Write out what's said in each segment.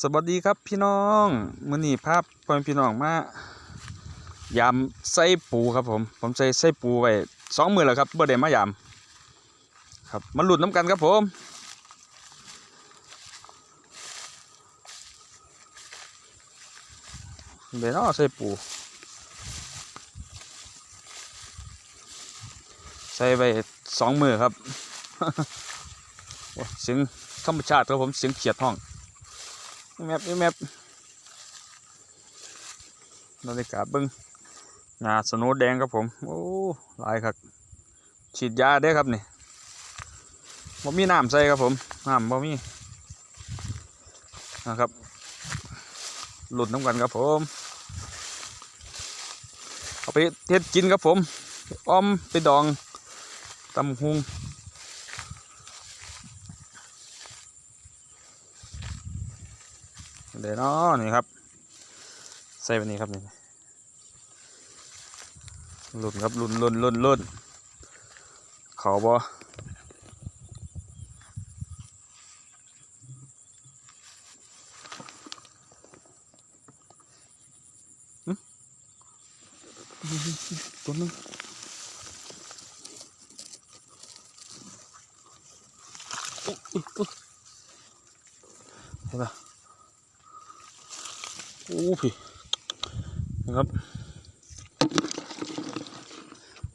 สวัสดีครับพี่น้องมือนี้ภาพพ่อแม่พี่น้องมายามไส้ปูครับผมผมใส่ไส้ปูไว้สองมือแล้วครับเบ่ได้มายามครับมาหลุดน้ำกันครับผมเดี๋ยวนาะไส้ปู ใส่ไว้สองมือครับเสียงธรรมชาติครับผมเสียงเขียดห้อง แมปแมปนาฬิกาเบิ้งงาสนว์แดงครับผม โอ้หลายครับฉีดยาได้ครับนี่บ่มีน้ำใส่ครับผมน้ำบ่มีนะครับ หลุดน้ำกันครับผม เอาไปเทศกินครับผมอ้อมไปดองตำหุง เดี๋ยวเนาะนี่ครับ ใส่แบบนี้ครับนี่ลุ่นครับลุ่นลุ่นลุ่นลุ่นเขาบอตัวนึงอุ๊ยอุ๊ยอุ๊ยเห็นปะ โอ้พี่นะครับ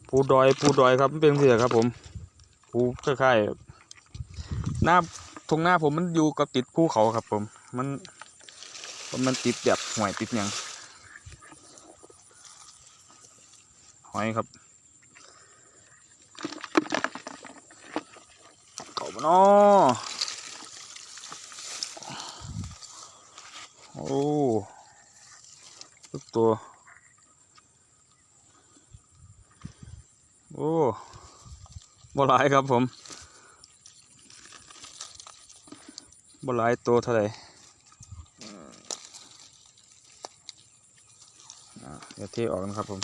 ปูดอยปูดอยครับเป็นเสียครับ ผมปูคล้ายๆหน้าทงหน้าผมมันอยู่กับติดภูเขาครับ ผม มันมันติดแบบหอยติดยังหอยครับเขาบเนาะโอ้ ตัว โอ้บ่หลายครับผมบ่หลายตัวเท่าไหร่อ่าเดี๋ยวเทออกนะครับผม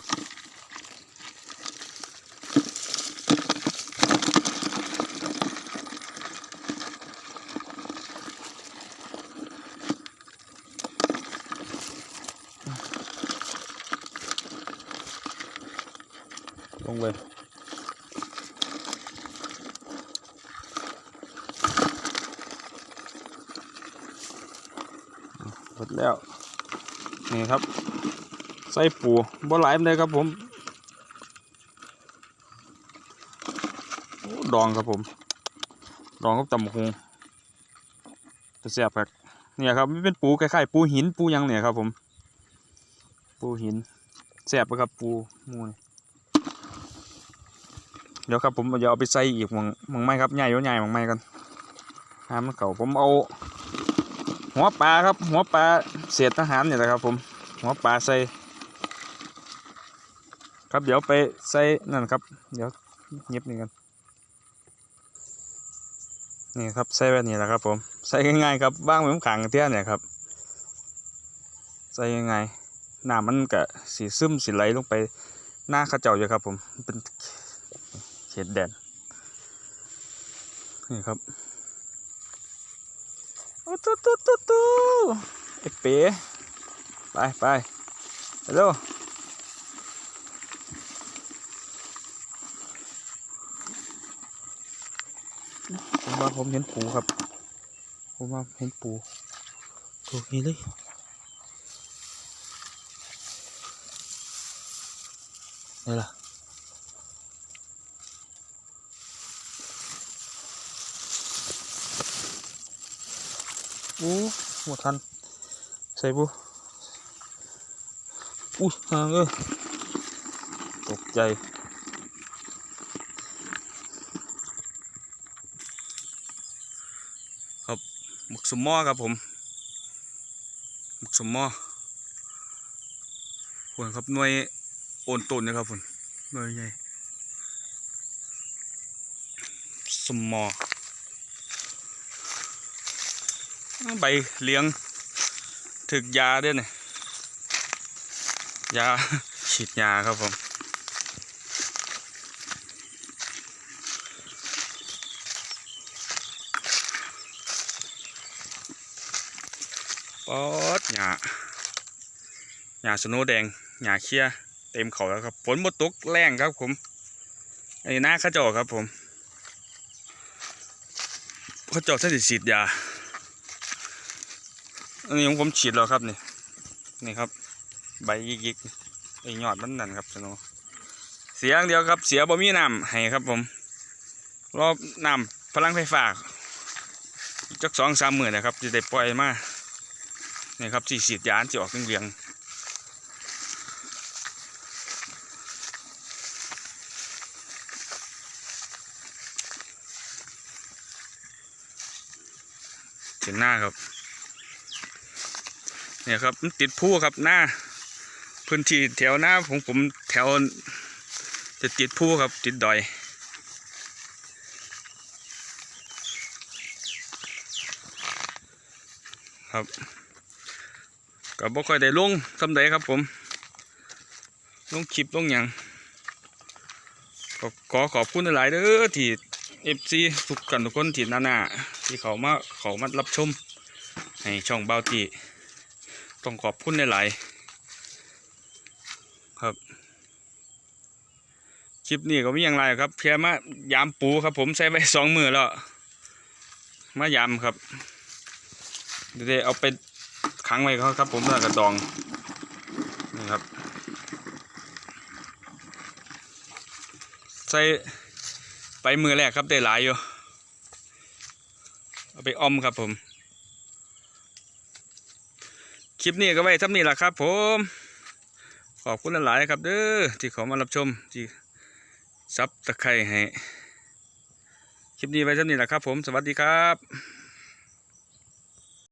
ดแล้ว นี่ครับ ใส่ปูบ่หลายเลยครับผมดองครับผม ดองกับตำบักหุงจะเสียบครับเนี่ยครับมันเป็นปูคล้ายๆปูหินปูยังเนี่ยครับผม ปูหินแสบครับปูมูนเดี๋ยวครับผมจะเอาไปใส่อีกมองมองไม้ครับใหญ่ยู่ใหญ่มองไม้กันน้ำมันเก่าผมเอา หัวปลาครับ หัวปลาเศษทหารเนี่ยแหละครับ ผม หัวปลาใส่ ครับเดี๋ยวไปใส่นั่นครับ เดี๋ยวเงียบนี่กันนี่ครับใส่แบบนี้แหละครับ ผมใส่ง่ายๆครับว่างไว้ข้างๆเที่ยเนี่ยครับใส่ง่ายๆน้ำมันก็สีซึมสีไหลลงไปหน้าข้าเจ้าอยู่ครับ ผมเป็นเขตแดนนี่ครับ โอ้ตุ๊ตุ๊ตุ๊ตุ๊ไอ้เป๋ไปไปเร็วผมว่าผมเห็นปูครับ ผมว่าเห็นปูถูกนี้เลยนี่ล่ะ โอ้หมดทัน ใส่บุอุ้ยห่างเลยตกใจครับหมึกสมมอครับผมหมึกสมมอผลครับหน่วยโอนต้นนะครับผมหน่วยใหญ่สมมอ ใบเลี้ยงถึกยาด้วยเนี่ยยาฉีดยาครับผมป๊อดหญ้าหญ้าสโนแดงหญ้าเคี้ยเต็มเขาแล้วครับฝนบ่ตกแรงครับผมอันนี้หน้าข้าจ้าครับผมข้าเจ้าท่านสิฉีดยา อันนี้ของผมฉีดแล้วครับนี่นี่ครับ ใบยิกๆไอ้ยอดมันนั่นครับสโนว์เสียอย่างเดียวครับ เสียบ่มีน้ำให้ครับผมรอบน้ำพลังไฟฟ้าจักสองสามหมื่นนะครับจะได้ปล่อยมานี่ครับสี่สีดยานจะออกเรียงๆถึงหน้าครับ เนี่ยครับมันติดผู้ครับหน้าพื้นที่แถวหน้าของผมแถวจะติดผู้ครับติดดอยครับก็บ่ค่อยได้ลงสำใดครับผม ลงคลิปลงหยังก็ขอขอบคุณหลายเด้อที่เอฟซีทุกกันทุกคนที่นานาที่เขามาเขามารับชม ให้ช่องเบาตี ต้องขอบคุณหลายๆครับ คลิปนี้ก็มีอย่างไรครับเพียมายามปูครับ ผมใส่ไปสองมือแล้วมายามครับเดี๋ยวเอาไปขังไว้เขาครับ ผมแล้วกระดองนี่ครับใส่ไปมือแรกครับได้หลายอยู่เอาไปออมครับผม คลิปนี้ก็ไว้ทำนี้แหละครับ ผม ขอบคุณหลายๆครับ เด้อที่เขามารับชมที่ซับตะไคร้ให้คลิปนี้ไว้ทำนี้แหละครับ ผมสวัสดีครับ